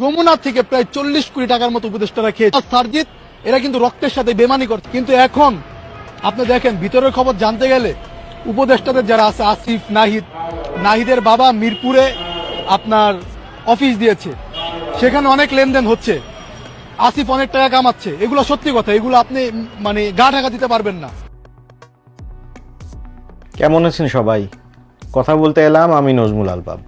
যমুনা থেকে প্রায় চল্লিশ কোটি টাকার মতো উপদেষ্টারা খেয়েছে। সারজিৎ, এরা কিন্তু রক্তের সাথে বেমানি করছে। কিন্তু এখন, আপনি দেখেন, ভিতরের খবর জানতে গেলে উপদেষ্টাদের যারা আছে, আসিফ, নাহিদ, নাহিদের বাবা মিরপুরে আপনার অফিস দিয়েছে। সেখানে অনেক লেনদেন হচ্ছে। আসিফ অনেক টাকা কামাচ্ছে। এগুলো সত্যি কথা, এগুলো আপনি মানে গা ঢাকা দিতে পারবেন না। কেমন আছেন সবাই? কথা বলতে এলাম আমি নজমুল আলবাব।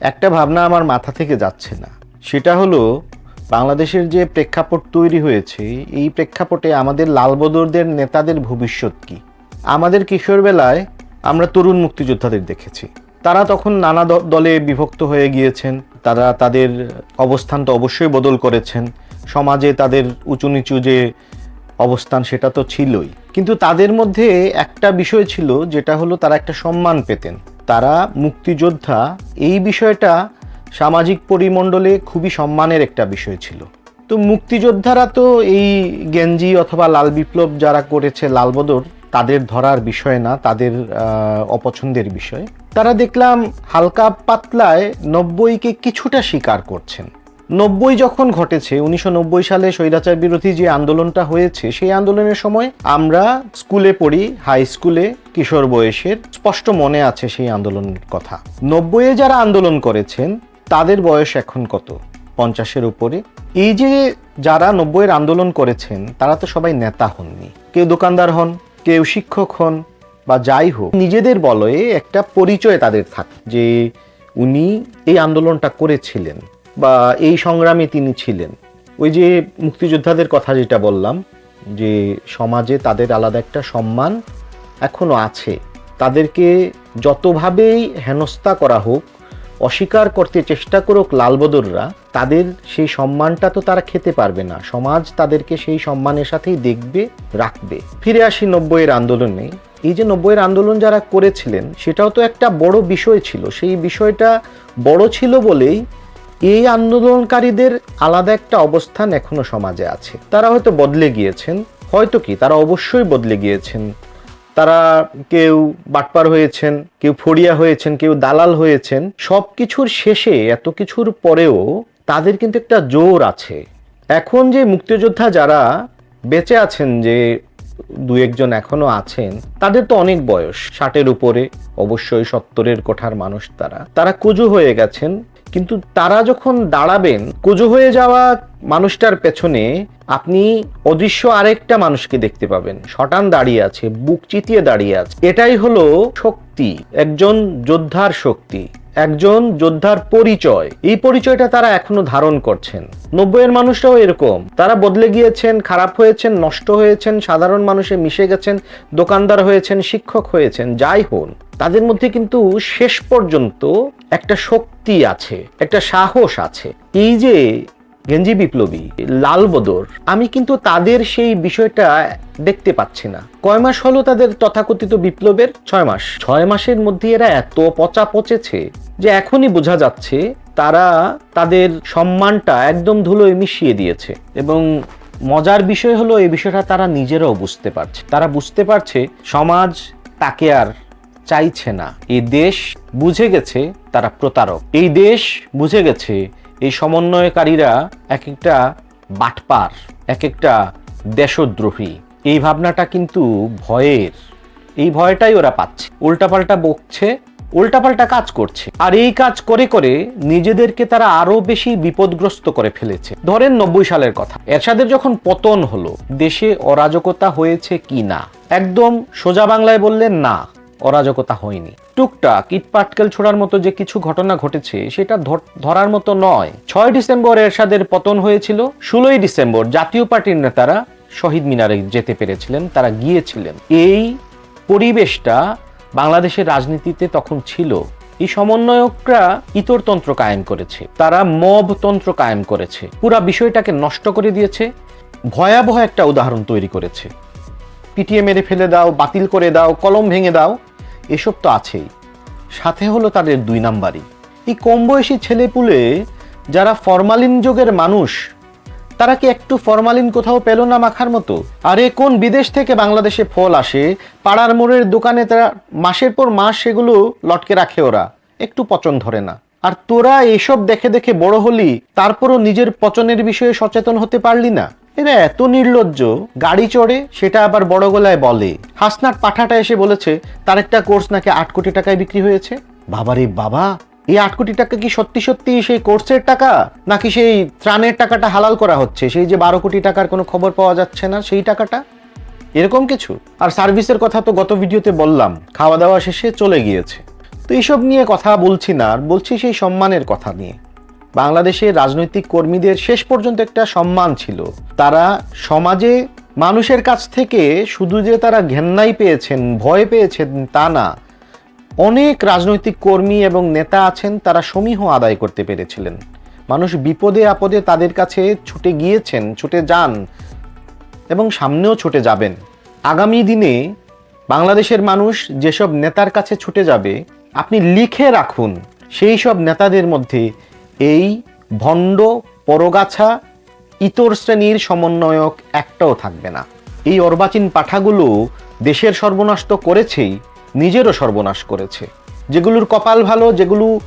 একটা ভাবনা আমার মাথা থেকে যাচ্ছে না। সেটা হলো, বাংলাদেশের যে প্রেক্ষাপট তৈরি হয়েছে, এই প্রেক্ষাপটে আমাদের লালবদরদের নেতাদের ভবিষ্যৎ কি? আমাদের কিশোরবেলায় আমরা তরুণ মুক্তিযোদ্ধাদের দেখেছি। তারা তখন নানা দলে বিভক্ত হয়ে গিয়েছেন, তারা তাদের অবস্থান তো অবশ্যই বদল করেছেন, সমাজে তাদের উঁচু নিচু যে অবস্থান সেটা তো ছিলই। কিন্তু তাদের মধ্যে একটা বিষয় ছিল, যেটা হলো তারা একটা সম্মান পেতেন। তারা মুক্তিযোদ্ধা, এই বিষয়টা সামাজিক পরিমণ্ডলে খুবই সম্মানের একটা বিষয় ছিল। তো মুক্তিযোদ্ধারা তো এই গেঞ্জি অথবা লাল বিপ্লব যারা করেছে লালবদর, তাদের ধরার বিষয় না, তাদের অপছন্দের বিষয়। তারা দেখলাম হালকা পাতলায় নব্বইকে কিছুটা স্বীকার করছেন। নব্বই যখন ঘটেছে, উনিশশো নব্বই সালে স্বৈরাচার বিরোধী যে আন্দোলনটা হয়েছে, সেই আন্দোলনের সময় আমরা স্কুলে পড়ি, হাই স্কুলে, কিশোর বয়সের, স্পষ্ট মনে আছে সেই আন্দোলনের কথা। নব্বইয়ে যারা আন্দোলন করেছেন তাদের বয়স এখন কত? পঞ্চাশের উপরে। এই যে যারা নব্বইয়ের আন্দোলন করেছেন, তারা তো সবাই নেতা হননি। কেউ দোকানদার হন, কেউ শিক্ষক হন, বা যাই হোক। নিজেদের বলয়ে একটা পরিচয় তাদের থাক, যে উনি এই আন্দোলনটা করেছিলেন, বা এই সংগ্রামে তিনি ছিলেন। ওই যে মুক্তিযোদ্ধাদের কথা যেটা বললাম, যে সমাজে তাদের আলাদা একটা সম্মান এখনও আছে। তাদেরকে যতভাবেই হেনস্থা করা হোক অস্বীকার করতে চেষ্টা করুক লালবদররা, তাদের সেই সম্মানটা তো তারা খেতে পারবে না। সমাজ তাদেরকে সেই সম্মানের সাথেই দেখবে, রাখবে। ফিরে আসি নব্বইয়ের আন্দোলনে। এই যে নব্বইয়ের আন্দোলন যারা করেছিলেন, সেটাও তো একটা বড় বিষয় ছিল। সেই বিষয়টা বড় ছিল বলেই এই আন্দোলনকারীদের আলাদা একটা অবস্থান এখনও সমাজে আছে। তারা হয়তো বদলে গিয়েছেন। হয়তো কি? তারা অবশ্যই বদলে গিয়েছেন। তারা কেউ বাটপার হয়েছেন, কেউ ফড়িয়া হয়েছেন, কেউ দালাল হয়েছেন সব কিছুর শেষে, এত কিছুর পরেও তাদের কিন্তু একটা জোর আছে। এখন যে মুক্তিযোদ্ধা যারা বেঁচে আছেন, যে দু একজন এখনও আছেন, তাদের তো অনেক বয়স, ষাটের উপরে, অবশ্যই সত্তরের কোঠার মানুষ তারা। তারা কুজু হয়ে গেছেন কিন্তু তারা যখন দাঁড়াবেন, কুজো হয়ে যাওয়া মানুষটার পেছনে আপনি অদৃশ্য আরেকটা মানুষকে দেখতে পাবেন। শটান দাঁড়িয়ে আছে, বুক চিতিয়ে দাঁড়িয়ে আছে। এটাই হলো শক্তি, একজন যোদ্ধার শক্তি। একজন যোদ্ধার পরিচয়। এই পরিচয়টা তারা এখনও ধারণ করছেন। নব্বইয়ের মানুষরাও এরকম। তারা বদলে গিয়েছেন, খারাপ হয়েছেন, নষ্ট হয়েছেন, সাধারণ মানুষে মিশে গেছেন, দোকানদার হয়েছেন, শিক্ষক হয়েছেন, যাই হন। তাদের মধ্যে কিন্তু শেষ পর্যন্ত একটা শক্তি আছে, একটা সাহস আছে। এই যে গেঞ্জি বিপ্লবী, লাল বদর, আমি কিন্তু তাদের সেই বিষয়টা দেখতে পাচ্ছি না। কয় মাস হলো তাদের তথাকথিত বিপ্লবের? ছয় মাস। ছয় মাসের মধ্যে এরা এত পচা পচেছে যে এখনই বোঝা যাচ্ছে তারা তাদের সম্মানটা একদম ধুলোয় মিশিয়ে দিয়েছে এবং মজার বিষয় হলো এই বিষয়টা তারা নিজেরাও বুঝতে পারছে। তারা বুঝতে পারছে সমাজ তাকে আর চাইছে না। এই দেশ বুঝে গেছে তারা প্রতারক। এই দেশ বুঝে গেছে এই সমন্বয়কারীরা এক একটা বাটপার, এক একটা দেশদ্রোহী। এই ভাবনাটা কিন্তু ভয়ের। এই ভয়টাই ওরা পাচ্ছে। উল্টাপাল্টা বকছে, উল্টাপাল্টা কাজ করছে। আর এই কাজ করে করে নিজেদেরকে তারা আরও বেশি বিপদগ্রস্ত করে ফেলেছে। ধরেন নব্বই সালের কথা। এরশাদের যখন পতন হলো, দেশে অরাজকতা হয়েছে কি না? একদম সোজা বাংলায় বললেন না। অরাজকতা হয়নি। টুকটাক ইট পাটকেল ছোড়ার মতো যে কিছু ঘটনা ঘটেছে, সেটা ধর- ধরার মতো নয়। ছয় ডিসেম্বর এরশাদের পতন হয়েছিল। ষোলোই ডিসেম্বর জাতীয় পার্টির নেতারা শহীদ মিনারে যেতে পেরেছিলেন, তারা গিয়েছিলেন। এই পরিবেশটা বাংলাদেশের রাজনীতিতে তখন ছিল। এই সমন্বয়করা ইতরতন্ত্র কায়েম করেছে। তারা মবতন্ত্র কায়েম করেছে। পুরা বিষয়টাকে নষ্ট করে দিয়েছে। ভয়াবহ একটা উদাহরণ তৈরি করেছে। পিটিয়ে মেরে ফেলে দাও, বাতিল করে দাও, কলম ভেঙে দাও। এসব তো আছেই। সাথে হলো তাদের দুই নাম্বারই। এই কম বয়সী ছেলেপুলে যারা ফরমালিন যোগের মানুষ, তারা কি একটু ফরমালিন কোথাও পেল না মাখার মতো? আরে কোন বিদেশ থেকে বাংলাদেশে ফল আসে, পাড়ার মোড়ের দোকানে তারা মাসের পর মাস সেগুলো লটকে রাখে ওরা, একটু পচন ধরে না। আর তোরা এসব দেখে দেখে বড় হলি, তারপরও নিজের পচনের বিষয়ে সচেতন হতে পারলি না? এরা এত নির্লজ্জ। গাড়ি চড়ে, সেটা আবার বড় গলায় বলে। হাসনার পাঠাটা এসে বলেছে, তার একটা কোর্স নাকি আট কোটি টাকায় বিক্রি হয়েছে। বাবারে বাবা, এই আট কোটি টাকা কি সত্যি সত্যি সেই কোর্সের টাকা? নাকি সেই ত্রাণের টাকাটা হালাল করা হচ্ছে? সেই যে বারো কোটি টাকার কোনো খবর পাওয়া যাচ্ছে না, সেই টাকাটা? এরকম কিছু? আর সার্ভিসের কথা তো গত ভিডিওতে বললাম, খাওয়া দাওয়া শেষে চলে গিয়েছে। তো এইসব নিয়ে কথা বলছি না, আর বলছি সেই সম্মানের কথা নিয়ে। বাংলাদেশের রাজনৈতিক কর্মীদের শেষ পর্যন্ত একটা সম্মান ছিল। তারা সমাজে মানুষের কাছ থেকে শুধু যে তারা ঘেন্নাই পেয়েছেন, ভয় পেয়েছেন তা না, অনেক রাজনৈতিক কর্মী এবং নেতা আছেন, তারা সমীহ আদায় করতে পেরেছিলেন। মানুষ বিপদে আপদে তাদের কাছে ছুটে গিয়েছেন, ছুটে যান এবং সামনেও ছুটে যাবেন। আগামী দিনে বাংলাদেশের মানুষ যেসব নেতার কাছে ছুটে যাবে, আপনি লিখে রাখুন, সেই সব নেতাদের মধ্যে এই ভণ্ড পরগাছা ইতর শ্রেণির সমন্বয়ক একটাও থাকবে না। এই অর্বাচীন পাঠাগুলো দেশের সর্বনাশ তো করেছেই, নিজেরও সর্বনাশ করেছে। যেগুলোর কপাল ভালো, যেগুলো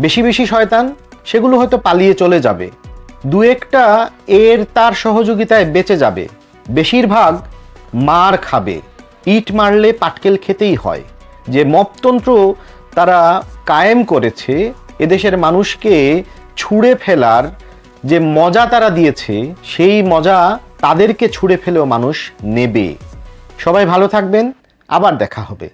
বেশি বেশি শয়তান, সেগুলো হয়তো পালিয়ে চলে যাবে। দু একটা এর তার সহযোগিতায় বেঁচে যাবে। বেশিরভাগ মার খাবে। ইট মারলে পাটকেল খেতেই হয়। যে মপতন্ত্র তারা কায়েম করেছে এদেশের মানুষকে ছুঁড়ে ফেলার যে মজা তারা দিয়েছে, সেই মজা তাদেরকে ছুঁড়ে ফেলেও মানুষ নেবে। সবাই ভালো থাকবেন, আবার দেখা হবে।